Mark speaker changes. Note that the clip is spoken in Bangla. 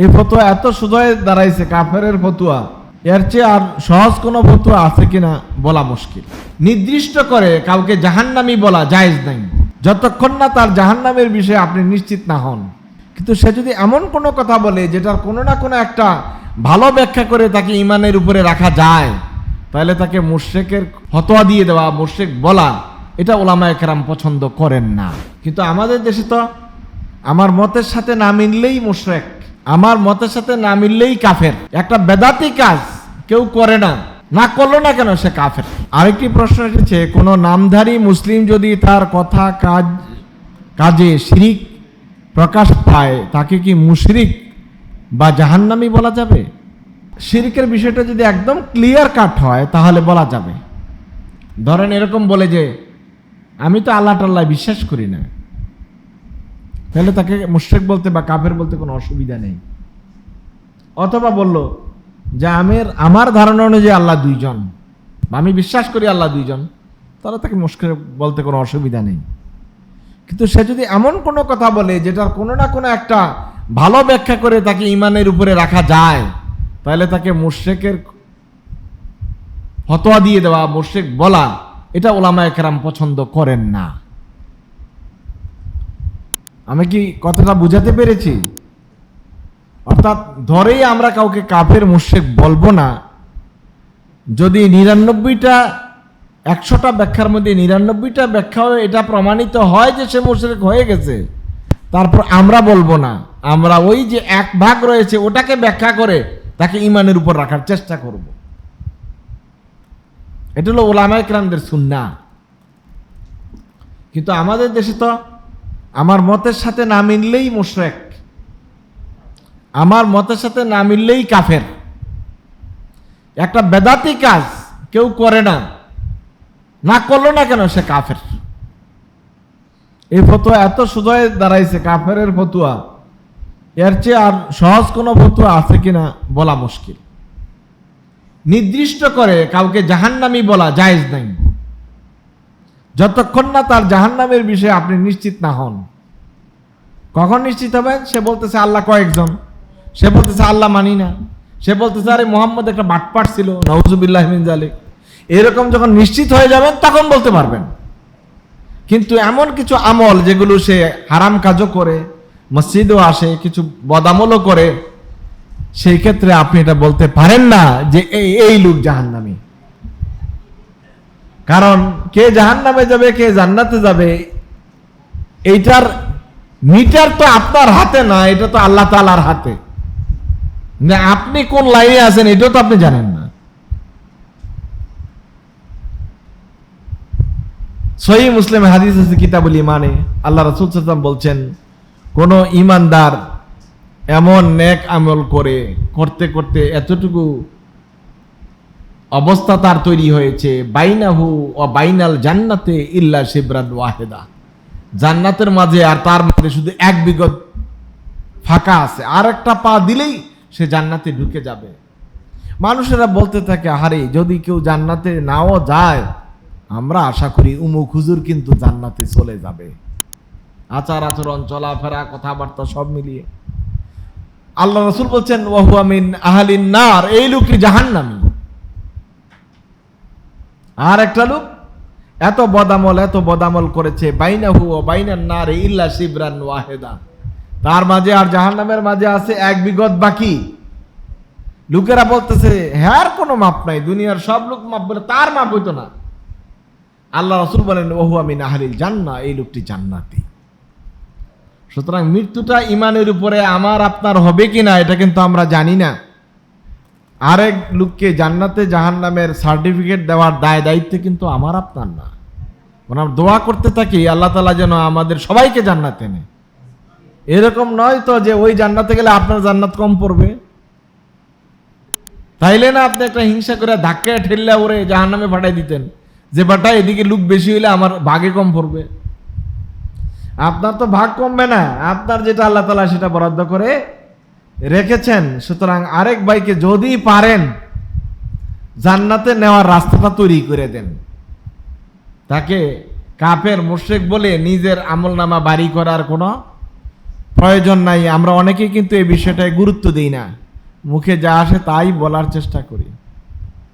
Speaker 1: এই ফতোয়া এত সুদয় দাঁড়াইছে, কাফেরের ফতুয়া। এর চেয়ে আর সহজ কোনো ফতুয়া আছে কিনা বলা মুশকিল। নির্দিষ্ট করে কাউকে জাহান্নামি বলা জায়েজ নাই। যতক্ষণ না তার জাহান্নামের বিষয়ে আপনি নিশ্চিত না হন। কিন্তু সে যদি এমন কোনো কথা বলে, যেটার কোনো না কোনো একটা ভালো ব্যাখ্যা করে তাকে ইমানের উপরে রাখা যায়, তাহলে তাকে মুশ্রেকের ফতোয়া দিয়ে দেওয়া, মুশ্রেক বলা, এটা ওলামা একরাম পছন্দ করেন না। কিন্তু আমাদের দেশে তো আমার মতের সাথে না মিললেই মুশরেক। আমার মতের সাথে না মিললেই কাফের। একটা বেদাতি কাজ কেউ করে না। না করল না কেন সে কাফের? আরেকটি প্রশ্ন এসেছে, কোনো নামধারী মুসলিম যদি তার কথা কাজ, কাজে শিরিক প্রকাশ পায়, তাকে কি মুশরিক বা জাহান্নামি বলা যাবে? শিরিকের বিষয়টা যদি একদম ক্লিয়ার কাট হয়, তাহলে বলা যাবে। ধরেন এরকম বলে যে, আমি তো আল্লাহ টাল্লাহ বিশ্বাস করি না। তাহলে তাকে মুশ্রেক বলতে বা কাফের বলতে কোনো অসুবিধা নেই। অথবা বলল যে আমের, আমার ধারণা অনুযায়ী আল্লাহ দুইজন। আমি বিশ্বাস করি আল্লাহ দুইজন। তাহলে তাকে মুশকিল বলতে কোনো অসুবিধা নেই। কিন্তু সে যদি এমন কোনো কথা বলে যেটার কোনো না কোনো একটা ভালো ব্যাখ্যা করে তাকে ইমানের উপরে রাখা যায়, তাহলে তাকে মুশ্রেকের ফতোয়া দিয়ে দেওয়া, মুশ্রেক বলা, এটা ওলামা একরাম পছন্দ করেন না। আমি কি কথাটা বুঝাতে পেরেছি? অর্থাৎ ধরেই আমরা কাউকে কাফের মুশেক বলব না। যদি নিরানব্বইটা, একশোটা ব্যাখ্যার মধ্যে নিরানব্বইটা ব্যাখ্যা হয়ে এটা প্রমাণিত হয় যে সে মুশরেক হয়ে গেছে, তারপর আমরা বলব না। আমরা ওই যে এক ভাগ রয়েছে, ওটাকে ব্যাখ্যা করে তাকে ইমানের উপর রাখার চেষ্টা করব। এটা হলো ওলামায় ক্রামদের সুন্না কিন্তু আমাদের দেশে তো আমার মতের সাথে না মিললেই মুশরেক। আমার মতের সাথে না মিললেই কাফের। একটা বেদাতি কাজ কেউ করে না না করল না কেন সে কাফের? এই ফতুয়া এত সুদয় দাঁড়াইছে কাফের ফতুয়া। এর চেয়ে আর সহজ কোনো ফতুয়া আছে কিনা বলা মুশকিল। নির্দিষ্ট করে কাউকে জাহান্নামি বলা জায়েজ নাই। যতক্ষণ না তার জাহান্নামের বিষয়ে আপনি নিশ্চিত না হন। কখন নিশ্চিত হবেন? সে বলতেছে, আল্লাহ কয়েকজন। সে বলতেছে, আল্লাহ মানি না। সে বলতেছে, আরে মোহাম্মদ একটা বাটপাট ছিল নওজুবিল্লাহ জালিক এরকম যখন নিশ্চিত হয়ে যাবেন, তখন বলতে পারবেন। কিন্তু এমন কিছু আমল যেগুলো সে হারাম কাজও করে, মসজিদও আসে, কিছু বদামলও করে, সেই ক্ষেত্রে আপনি এটা বলতে পারেন না যে, এই এই লোক জাহান্নামী। কারণ কে জাহান নামে যাবে, কে জান্নাতে যাবে, এইটার মিটার তো আপনার হাতে না, এটা তো আল্লাহ তালার হাতে। আপনি কোন লাইনে আছেন, এটাও তো আপনি জানেন না। সহি মুসলিম হাদিস আছে কিতাবুল ইমানে আল্লাহ রসুল সাল্লাম বলছেন, কোন ইমানদার এমন নেক আমল করে, করতে করতে এতটুকু অবস্থা তার তৈরি হয়েছে, বাইনাহু ও বাইনাল জান্নাতে ইল্লা শিবরান ওয়াহেদা। জান্নাতের মাঝে আর তার মাঝে শুধু এক বিগত ফাঁকা আছে। আর একটা পা দিলেই সে জান্নাতে ঢুকে যাবে। মানুষেরা বলতে থাকে, আহারে, যদি কেউ জান্নাতে নাও যায়, আমরা আশা করি উমুক হুজুর কিন্তু জান্নাতে চলে যাবে। আচার আচরণ, চলাফেরা, কথাবার্তা সব মিলিয়ে। আল্লাহ রসুল বলছেন ওয়াহু আমিন আহালিন নার। এই লোকটি জাহান্নামী। আর একটা লোক, এত বদামল এত বদামল করেছে, বাইনাহু ও বাইনান নার ইল্লা শিবরান ওয়াহেদা। তার মাঝে আর জাহান্নামের মাঝে আছে এক বিগত বাকি। লোকেরা বলতেছে হ্যাঁ কোনো মাপ নাই, দুনিয়ার সব লোক মাপ বলে তার মাপ হইতো না। আল্লাহ রসুল বলেন, ওহু আমি নাহারিল জান্না, এই লোকটি জান্নাতি। সুতরাং মৃত্যুটা ইমানের উপরে আমার, আপনার হবে কিনা, এটা কিন্তু আমরা জানি না। আরেক লোককে জান্নাতে জাহান্নামের সার্টিফিকেট দেওয়ার দায় দায়িত্ব কিন্তু আমার, আপনার না। ওনার দোয়া করতে থাকি, আল্লাহ তালা যেন আমাদের সবাইকে জান্নাতে নেয়। এরকম নয় তো যে ওই জান্নাতে গেলে আপনার জান্নাত কম পড়বে। তাইলে না আপনি একটা হিংসা করে ধাক্কায় ঠেললে ওরে জাহান নামে পাঠাই দিতেন। যে বাটা, এদিকে লুক বেশি হইলে আমার ভাগে কম পড়বে। আপনার তো ভাগ কমবে না। আপনার যেটা আল্লাহ তালা সেটা বরাদ্দ করে রেখেছেন। সুতরাং আরেক ভাইকে যদি পারেন, জান্নাতে নেওয়ার রাস্তাটা তৈরি করে দেন। তাকে কাপের মোশেক বলে নিজের আমল নামা বাড়ি করার কোনো প্রয়োজন নাই। আমরা অনেকে কিন্তু এই বিষয়টায় গুরুত্ব দিই না। মুখে যা আসে তাই বলার চেষ্টা করি।